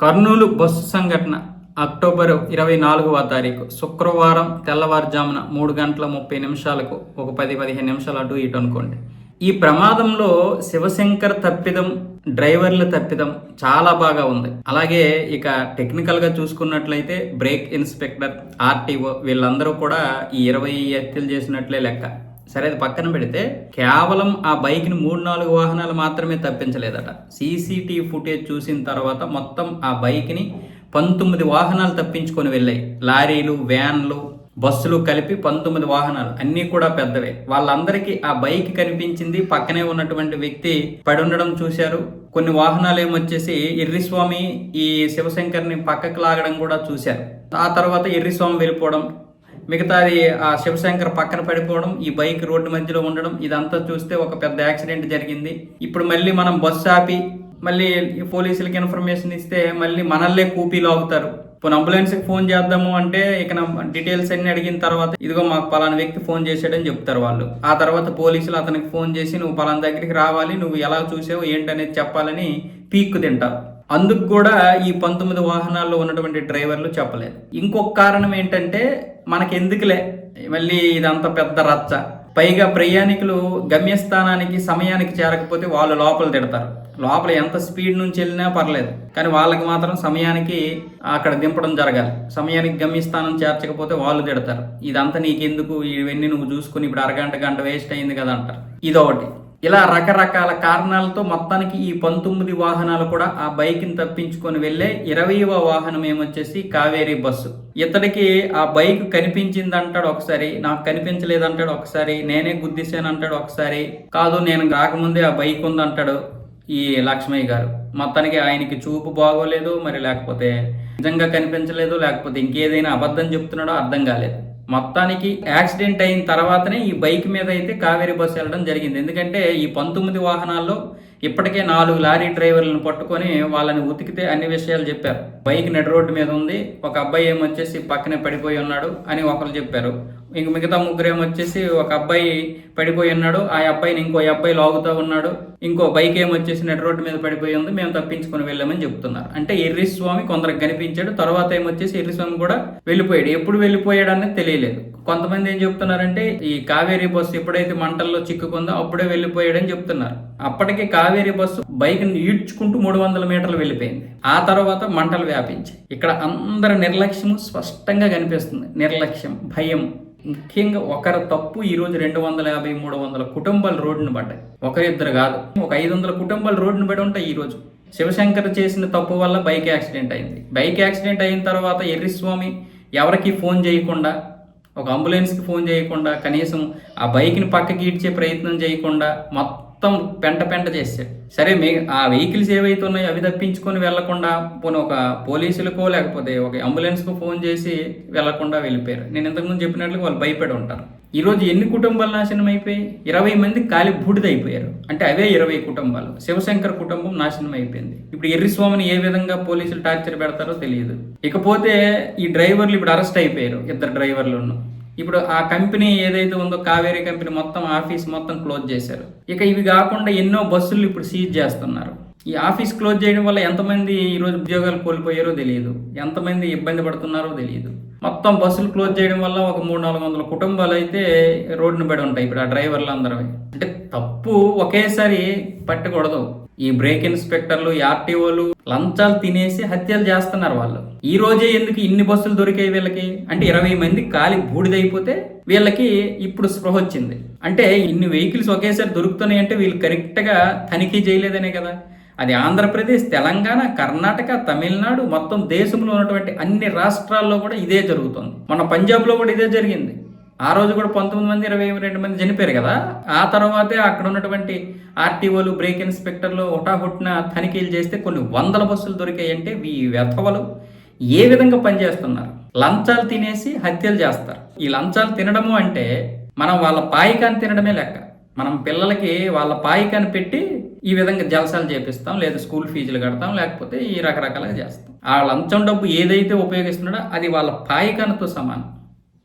Kurnool bus సంఘటన October ఇరవై నాలుగవ తారీఖు శుక్రవారం తెల్లవారుజామున మూడు గంటల ముప్పై నిమిషాలకు ఒక పది పదిహేను నిమిషాలు అటు ఇటు అనుకోండి. ఈ ప్రమాదంలో శివశంకర్ తప్పిదం డ్రైవర్ల తప్పిదం చాలా బాగా ఉంది. అలాగే ఇక టెక్నికల్గా చూసుకున్నట్లయితే బ్రేక్ ఇన్స్పెక్టర్ ఆర్టీఓ వీళ్ళందరూ కూడా ఈ ఇరవై హత్యలు చేసినట్లే లెక్క. సరే అది పక్కన పెడితే కేవలం ఆ బైక్ని మూడు నాలుగు వాహనాలు మాత్రమే తప్పించలేదట. సీసీటీవీ ఫుటేజ్ చూసిన తర్వాత మొత్తం ఆ బైక్ని పంతొమ్మిది వాహనాలు తప్పించుకొని వెళ్ళాయి. లారీలు వ్యాన్లు బస్సులు కలిపి పంతొమ్మిది వాహనాలు. అన్నీ కూడా పెద్దవే. వాళ్ళందరికీ ఆ బైక్ కనిపించింది. పక్కనే ఉన్నటువంటి వ్యక్తి పడి ఉండడం చూశారు. కొన్ని వాహనాలు ఏమొచ్చేసి ఎర్రిస్వామి ఈ శివశంకర్ని పక్కకు లాగడం కూడా చూశారు. ఆ తర్వాత ఎర్రిస్వామి వెళ్ళిపోవడం మిగతాది ఆ శివశంకర్ పక్కన పడిపోవడం ఈ బైక్ రోడ్డు మధ్యలో ఉండడం ఇదంతా చూస్తే ఒక పెద్ద యాక్సిడెంట్ జరిగింది. ఇప్పుడు మళ్ళీ మనం బస్సు ఆపి మళ్ళీ పోలీసులకి ఇన్ఫర్మేషన్ ఇస్తే మళ్ళీ మనల్నే కూపీలు అవుతారు ఇప్పుడు అంబులెన్స్కి ఫోన్ చేద్దాము అంటే ఇక డీటెయిల్స్ అన్ని అడిగిన తర్వాత ఇదిగో మాకు పలానా వ్యక్తి ఫోన్ చేశాడని చెప్తారు వాళ్ళు. ఆ తర్వాత పోలీసులు అతనికి ఫోన్ చేసి నువ్వు పలానా దగ్గరికి రావాలి నువ్వు ఎలా చూసావు ఏంటనేది చెప్పాలని పీక్కు తింటారు. అందుకు కూడా ఈ పంతొమ్మిది వాహనాల్లో ఉన్నటువంటి డ్రైవర్లు చెప్పలేదు. ఇంకొక కారణం ఏంటంటే మనకెందుకులే? మళ్ళీ ఇదంతా పెద్ద రచ్చ. పైగా ప్రయాణికులు గమ్యస్థానానికి సమయానికి చేరకపోతే వాళ్ళు లోపల తిడతారు. లోపల ఎంత స్పీడ్ నుంచి వెళ్ళినా పర్లేదు. కానీ వాళ్ళకి మాత్రం సమయానికి అక్కడ దింపడం జరగాలి. సమయానికి గమ్యస్థానం చేర్చకపోతే వాళ్ళు తిడతారు. ఇదంతా నీకెందుకు? ఇవన్నీ నువ్వు చూసుకుని ఇప్పుడు అరగంట గంట వేస్ట్ అయింది కదా అంటారు. ఇదొకటి. ఇలా రకరకాల కారణాలతో మొత్తానికి ఈ పంతొమ్మిది వాహనాలు కూడా ఆ బైక్ని తప్పించుకొని వెళ్ళే ఇరవైవ వాహనం ఏమొచ్చేసి కావేరీ బస్సు. ఇతడికి ఆ బైక్ కనిపించింది అంటాడు ఒకసారి నాకు కనిపించలేదు అంటాడు ఒకసారి నేనే గుద్దిశాను అంటాడు ఒకసారి కాదు నేను రాకముందే ఆ బైక్ ఉంది అంటాడు ఈ లక్ష్మయ్య గారు. మొత్తానికి ఆయనకి చూపు బాగోలేదు మరి లేకపోతే నిజంగా కనిపించలేదు లేకపోతే ఇంకేదైనా అబద్ధం చెప్తున్నాడో అర్థం కాలేదు. మొత్తానికి యాక్సిడెంట్ అయిన తర్వాతనే ఈ బైక్ మీద అయితే కావేరీ బస్సు వెళ్ళడం జరిగింది. ఎందుకంటే ఈ పంతొమ్మిది వాహనాల్లో ఇప్పటికే నాలుగు లారీ డ్రైవర్లను పట్టుకొని వాళ్ళని ఉతికితే అన్ని విషయాలు చెప్పారు. బైక్ నడి రోడ్డు మీద ఉంది. ఒక అబ్బాయి ఏమొచ్చేసి పక్కనే పడిపోయి ఉన్నాడు అని ఒకరు చెప్పారు. ఇంక మిగతా ముగ్గురు ఏమొచ్చేసి ఒక అబ్బాయి పడిపోయి ఉన్నాడు. ఆ అబ్బాయిని ఇంకో అబ్బాయి లాగుతూ ఉన్నాడు. ఇంకో బైక్ ఏమొచ్చేసి నడి రోడ్డు మీద పడిపోయి ఉంది. మేము తప్పించుకొని వెళ్ళామని చెప్తున్నారు. అంటే ఎర్రిస్వామి కొందరికి కనిపించాడు. తర్వాత ఏమొచ్చేసి ఎర్రిస్వామి కూడా వెళ్ళిపోయాడు. ఎప్పుడు వెళ్ళిపోయాడు అనేది తెలియలేదు. కొంతమంది ఏం చెప్తున్నారంటే ఈ కావేరీ బస్సు ఎప్పుడైతే మంటల్లో చిక్కుకుందో అప్పుడే వెళ్ళిపోయాడని చెప్తున్నారు. అప్పటికే కావేరీ బస్సు బైక్ ఈడ్చుకుంటూ మూడు వందల మీటర్లు వెళ్ళిపోయింది. ఆ తర్వాత మంటలు వ్యాపించాయి. ఇక్కడ అందరి నిర్లక్ష్యం స్పష్టంగా కనిపిస్తుంది. నిర్లక్ష్యం భయం. ముఖ్యంగా ఒకరి తప్పు ఈరోజు రెండు వందల యాభై మూడు వందల కుటుంబాలు రోడ్డును పడ్డాయి. ఒకరిద్దరు కాదు ఒక ఐదు వందల కుటుంబాలు రోడ్డును పడి ఉంటాయి ఈరోజు శివశంకర్ చేసిన తప్పు వల్ల బైక్ యాక్సిడెంట్ అయింది. బైక్ యాక్సిడెంట్ అయిన తర్వాత ఎర్రిస్వామి ఎవరికి ఫోన్ చేయకుండా ఒక అంబులెన్స్కి ఫోన్ చేయకుండా కనీసం ఆ బైక్ని పక్కకి ఈడ్చే ప్రయత్నం చేయకుండా మొత్తం మొత్తం పెంట పెంట చేశాడు సరే మే ఆ వెహికల్స్ ఏవైతే ఉన్నాయో అవి తప్పించుకొని వెళ్ళకుండా పోనీ ఒక పోలీసులకో లేకపోతే ఒక అంబులెన్స్కు ఫోన్ చేసి వెళ్ళకుండా వెళ్ళిపోయారు. నేను ఇంతకుముందు చెప్పినట్లు వాళ్ళు భయపడి ఉంటారు. ఈరోజు ఎన్ని కుటుంబాలు నాశనం అయిపోయి ఇరవై మంది కాలి బూడిదైపోయారు అంటే అవే ఇరవై కుటుంబాలు. శివశంకర్ కుటుంబం నాశనం అయిపోయింది. ఇప్పుడు ఎర్రిస్వామిని ఏ విధంగా పోలీసులు టార్చర్ పెడతారో తెలియదు. ఇకపోతే ఈ డ్రైవర్లు ఇప్పుడు అరెస్ట్ అయిపోయారు. ఇద్దరు డ్రైవర్లు ఇప్పుడు ఆ కంపెనీ ఏదైతే ఉందో కావేరీ కంపెనీ మొత్తం ఆఫీస్ మొత్తం క్లోజ్ చేశారు. ఇక ఇవి కాకుండా ఎన్నో బస్సులు ఇప్పుడు సీజ్ చేస్తున్నారు. ఈ ఆఫీస్ క్లోజ్ చేయడం వల్ల ఎంతమంది ఈరోజు ఉద్యోగాలు కోల్పోయారో తెలియదు. ఎంతమంది ఇబ్బంది పడుతున్నారో తెలియదు. మొత్తం బస్సులు క్లోజ్ చేయడం వల్ల ఒక మూడు నాలుగు వందల కుటుంబాలు అయితే రోడ్డును పడి ఉంటాయి ఇప్పుడు ఆ డ్రైవర్లు అందరూ. అంటే తప్పు ఒకేసారి పట్టకూడదు. ఈ బ్రేక్ ఇన్స్పెక్టర్లు ఆర్టీఓలు లంచాలు తినేసి హత్యలు చేస్తున్నారు వాళ్ళు. ఈ రోజే ఎందుకు ఇన్ని బస్సులు దొరికాయి వీళ్ళకి? అంటే ఇరవై మంది కాలి బూడిదైపోతే వీళ్ళకి ఇప్పుడు స్పృహ వచ్చింది. అంటే ఇన్ని వెహికల్స్ ఒకేసారి దొరుకుతున్నాయి అంటే వీళ్ళు కరెక్ట్గా తనిఖీ చేయలేదనే కదా. అది ఆంధ్రప్రదేశ్ తెలంగాణ కర్ణాటక తమిళనాడు మొత్తం దేశంలో ఉన్నటువంటి అన్ని రాష్ట్రాల్లో కూడా ఇదే జరుగుతుంది. మన పంజాబ్లో కూడా ఇదే జరిగింది. ఆ రోజు కూడా పంతొమ్మిది మంది ఇరవై రెండు మంది చనిపోయారు కదా. ఆ తర్వాతే అక్కడ ఉన్నటువంటి ఆర్టీఓలు బ్రేక్ ఇన్స్పెక్టర్లు హుటాహుట్న తనిఖీలు చేస్తే కొన్ని వందల బస్సులు దొరికాయంటే ఈ వ్యర్థవలు ఏ విధంగా పనిచేస్తున్నారు? లంచాలు తినేసి హత్యలు చేస్తారు. ఈ లంచాలు తినడము అంటే మనం వాళ్ళ పాయికాన్ని తినడమే లెక్క. మనం పిల్లలకి వాళ్ళ పాయికాన్ని పెట్టి ఈ విధంగా జలసాలు చేపిస్తాం లేదా స్కూల్ ఫీజులు కడతాం లేకపోతే ఈ రకరకాలుగా చేస్తాం. ఆ లంచం డబ్బు ఏదైతే ఉపయోగిస్తున్నాడో అది వాళ్ళ పాయికానితో సమానం.